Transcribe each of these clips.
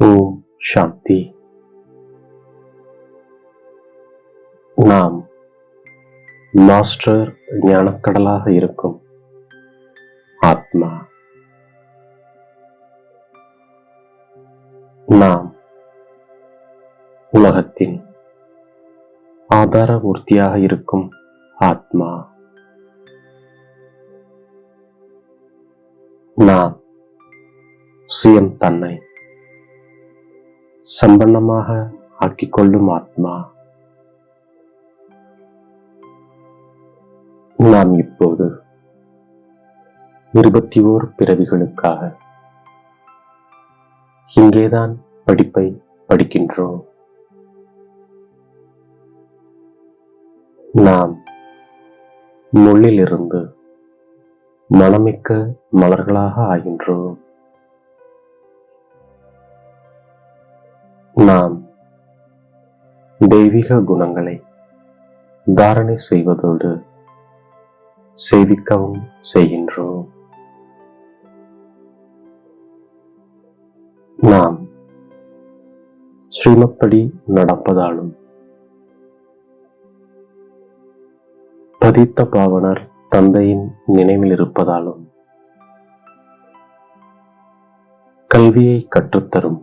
ஓம் சாந்தி. நாம் மாஸ்டர் ஞானக்கடலாக இருக்கும் ஆத்மா. நாம் உலகத்தின் ஆதாரமூர்த்தியாக இருக்கும் ஆத்மா. நாம் சுயம் தன்னை சம்பன்னமாக ஆக்கிக்கொள்ளும் ஆத்மா. நாம் இப்போது இருபத்தி ஓர் பிறவிகளுக்காக இங்கேதான் படிப்பை படிக்கின்றோம். நாம் முள்ளிலிருந்து மனமிக்க மலர்களாக ஆகின்றோம். நாம் தெய்வீக குணங்களை தாரணை செய்வதோடு சேவிக்கவும் செய்கின்றோம். நாம் ஸ்ரீமப்படி நடப்பதாலும் பதித்த பாவனர் தந்தையின் நினைவில் இருப்பதாலும் கல்வியை கற்றுத்தரும்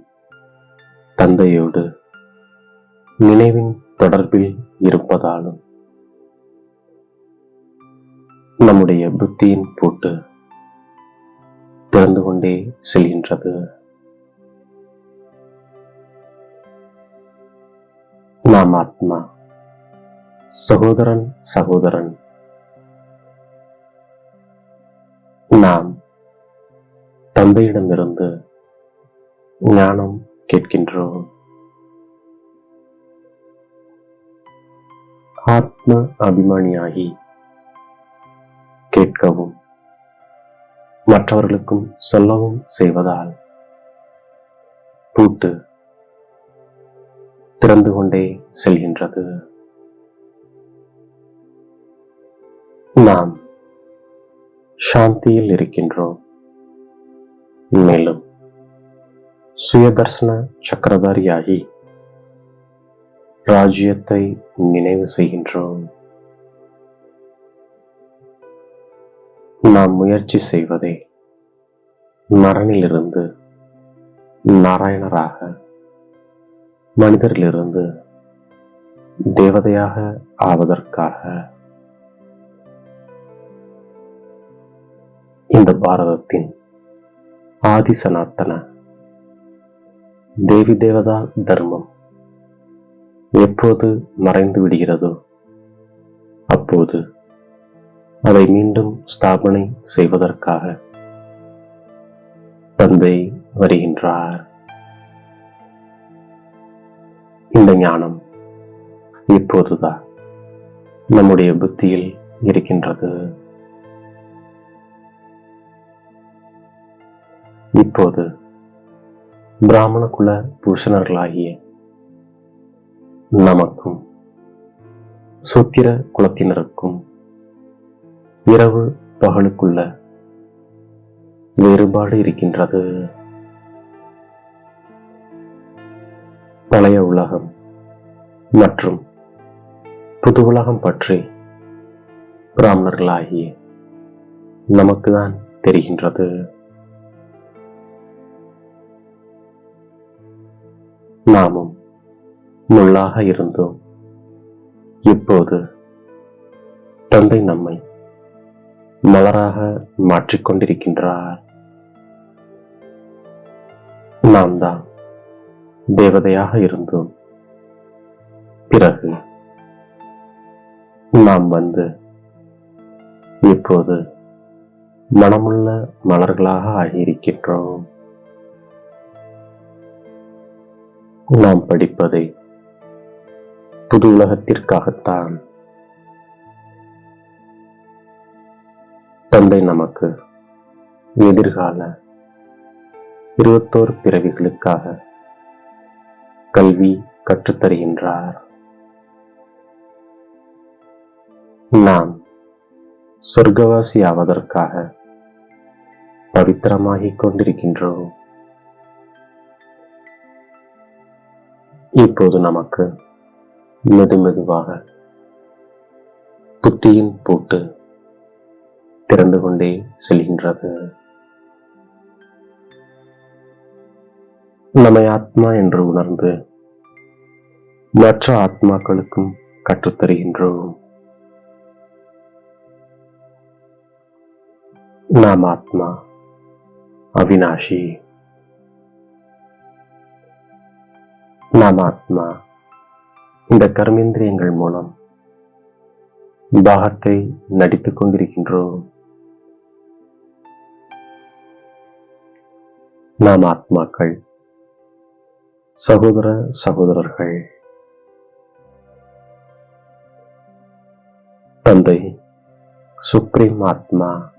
தந்தையோடு நினைவின் தொடர்பில் இருப்பதாலும் நம்முடைய புத்தியின் பூட்டு திறந்து கொண்டே செல்கின்றது. நாம் ஆத்மா சகோதரன் சகோதரன். நாம் தந்தையிடமிருந்து ஞானம் கேட்கின்றோம். ஆத்ம அபிமானியாகி கேட்கவும் மற்றவர்களுக்கும் சொல்லவும் செய்வதால் பூட்டு திறந்து கொண்டே செல்கின்றது. நாம் சாந்தியில் இருக்கின்றோம். மேலும் சுயதர்சன சக்கரதாரியாகி ராஜ்யத்தை நினைவு செய்கின்றோம். நாம் முயற்சி செய்வதே நரனிலிருந்து நாராயணராக மனிதரிலிருந்து தேவதையாக ஆவதற்காக இந்த பாரதத்தின் ஆதி சனாத்தன தேவி தேவதா தர்மம் எப்போது மறைந்து விடுகிறதோ அப்போது அதை மீண்டும் ஸ்தாபனை செய்வதற்காக தந்தை வருகின்றார். இந்த ஞானம் இப்போதுதான் நம்முடைய புத்தியில் இருக்கின்றது. இப்போது பிராமண குல பூஷணர்களாகிய நமக்கும் சூத்திர குலத்தினருக்கும் இரவு பகலுக்குள்ள வேறுபாடு இருக்கின்றது. பழைய உலகம் மற்றும் புது உலகம் பற்றி பிராமணர்களாகிய நமக்குதான் தெரிகின்றது. நாமும் முள்ளாக இருந்தோம். இப்போது தந்தை நம்மை மலராக மாற்றிக்கொண்டிருக்கின்றார் நாம் தான் தேவதையாக இருந்தோம். பிறகு நாம் வந்து இப்போது மனமுள்ள மலர்களாக ஆகியிருக்கின்றோம். நாம் படிப்பதை புது உலகத்திற்காகத்தான். தந்தை நமக்கு எதிர்கால இருபத்தோரு பிறவிகளுக்காக கல்வி கற்றுத்தருகின்றார். நாம் சொர்க்கவாசி ஆவதற்காக பவித்திரமாகிக் கொண்டிருக்கின்றோம். இப்போது நமக்கு மெது மெதுவாக புத்தியின் பூட்டு திறந்து கொண்டே செல்கின்றது. நம்மை ஆத்மா என்று உணர்ந்து மற்ற ஆத்மாக்களுக்கும் கற்றுத்தருகின்றோம் நாம் ஆத்மா அவினாஷி நாம் ஆத்மா இந்த கர்மேந்திரியங்கள் மூலம் பாகத்தை நடித்துக் கொண்டிருக்கின்றோம். நாம் ஆத்மாக்கள் சகோதர சகோதரர்கள் தந்தை சுப்ரீம் ஆத்மா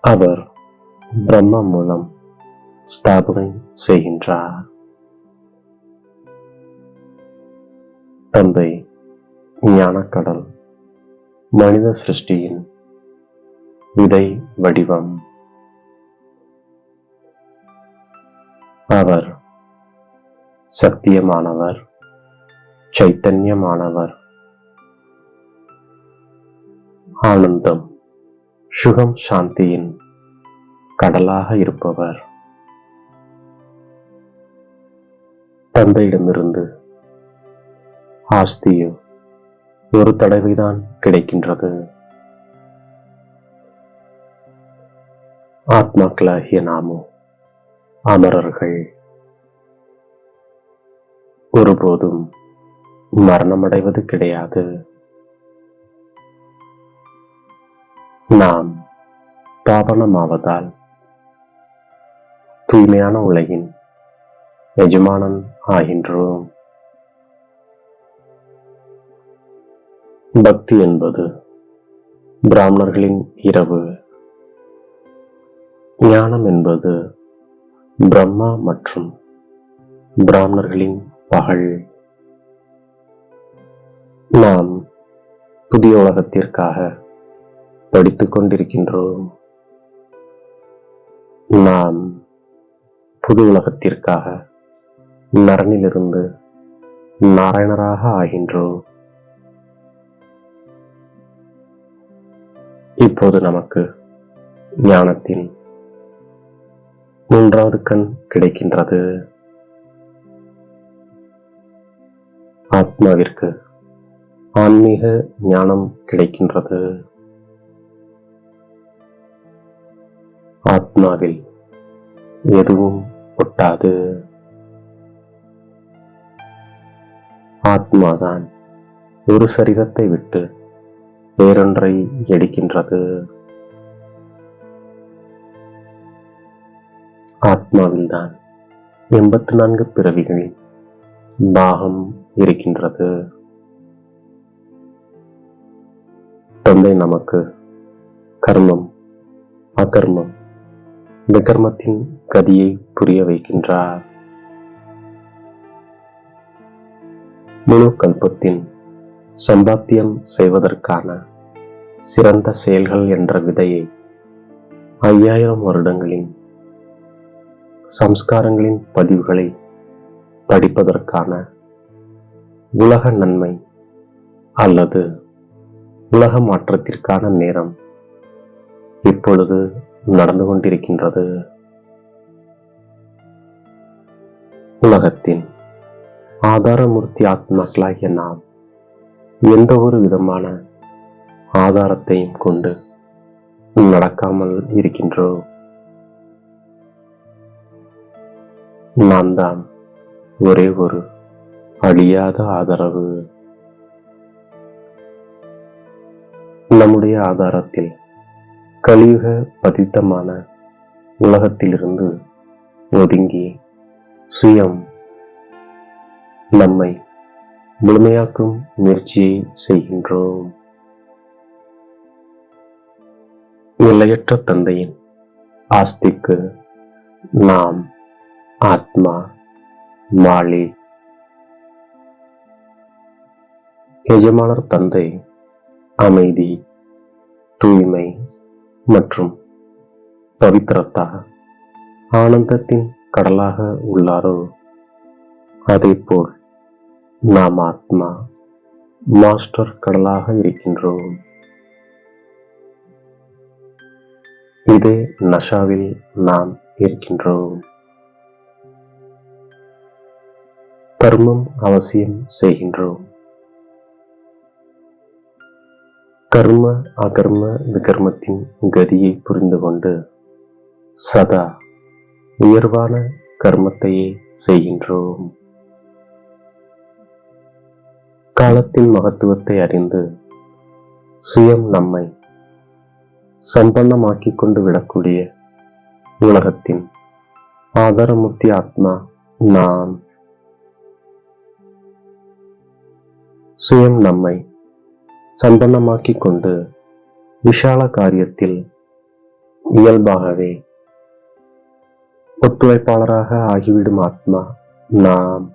அவர் பிரம்ம மூலம் ஸ்தாபனை செய்கின்றார். தந்தை ஞானக்கடல் மனித சிருஷ்டியின் விதை வடிவம். அவர் சத்தியமானவர் சைத்தன்யமானவர். ஆனந்தம் சுகம் சாந்தியின் கடலாக இருப்பவர். தந்தையிடமிருந்து ஆஸ்தியோ ஒரு தடவைதான் கிடைக்கின்றது. ஆத்மாக்களாகிய நாமோ அமரர்கள். ஒருபோதும் மரணமடைவது கிடையாது. நாம் பாவனமாவதால் தூய்மையான உலகின் எஜமானன் ஆகின்றோம். பக்தி என்பது பிராமணர்களின் இரவு. ஞானம் என்பது பிரம்மா மற்றும் பிராமணர்களின் பகல். நாம் புதிய உலகத்திற்காக படித்துக் கொண்டிருக்கின்றோம். நாம் புது உலகத்திற்காக நரனிலிருந்து நாராயணராக ஆகின்றோம். இப்போது நமக்கு ஞானத்தின் மூன்றாவது கண் கிடைக்கின்றது. ஆத்மாவிற்கு ஆன்மீக ஞானம் கிடைக்கின்றது. ஆத்மாவில் எதுவும் ஒட்டாது. ஆத்மாதான் ஒரு சரீரத்தை விட்டு வேறொன்றை எடுக்கின்றது. ஆத்மாவில்தான் எண்பத்தி நான்கு பிறவிகளின் பாகம் இருக்கின்றது. தந்தை நமக்கு கர்மம் அகர்மம் விகர்மத்தின் கதியை புரிய வைக்கின்றார். முழு கல்பத்தின் சம்பாத்தியம் செய்வதற்கான சிறந்த செயல்கள் என்ற விதையை ஐயாயிரம் வருடங்களின் சம்ஸ்காரங்களின் பதிவுகளை படிப்பதற்கான உலக நன்மை அல்லது உலக மாற்றத்திற்கான நேரம் இப்பொழுது நடந்து கொண்டிருக்கின்றது. உலகத்தின் ஆதாரமூர்த்தி ஆத்மாக்களாகிய நாம் எந்த ஒரு விதமான ஆதாரத்தையும் கொண்டு நடக்காமல் இருக்கின்றோம் நான் தான் ஒரே ஒரு அழியாத ஆதரவு. நம்முடைய ஆதாரத்தில் கலியுக பதித்தமான உலகத்திலிருந்து ஒதுங்கி சுயம் நம்மை முழுமையாக்கும் முயற்சியை செய்கின்றோம். எல்லையற்ற தந்தையின் ஆஸ்திக்கு நாம் ஆத்மா மாலி. எஜமானர் தந்தை அமைதி தூய்மை மற்றும் பவித்திரத்தாக ஆனந்தத்தின் கடலாக உள்ளாரோ? அதே போல் நாம் ஆத்மா மாஸ்டர் கடலாக இருக்கின்றோம். இதே நஷாவில் நாம் இருக்கின்றோம். கர்மம் அவசியம் செய்கின்றோம். கர்ம அகர்ம விகர்மத்தின் கதியை புரிந்து கொண்டு சதா உயர்வான கர்மத்தையே செய்கின்றோம். காலத்தின் மகத்துவத்தை அறிந்து சுயம் நம்மை சம்பன்னமாக்கிக் கொண்டு விடக்கூடிய உலகத்தின் ஆதாரமூர்த்தி ஆத்மா நான். சுயம் நம்மை சம்பன்னமாக்கிக் கொண்டு விஷால காரியத்தில் இயல்பாகவே ஒத்துழைப்பாளராக ஆகிவிடும் ஆத்மா நாம்.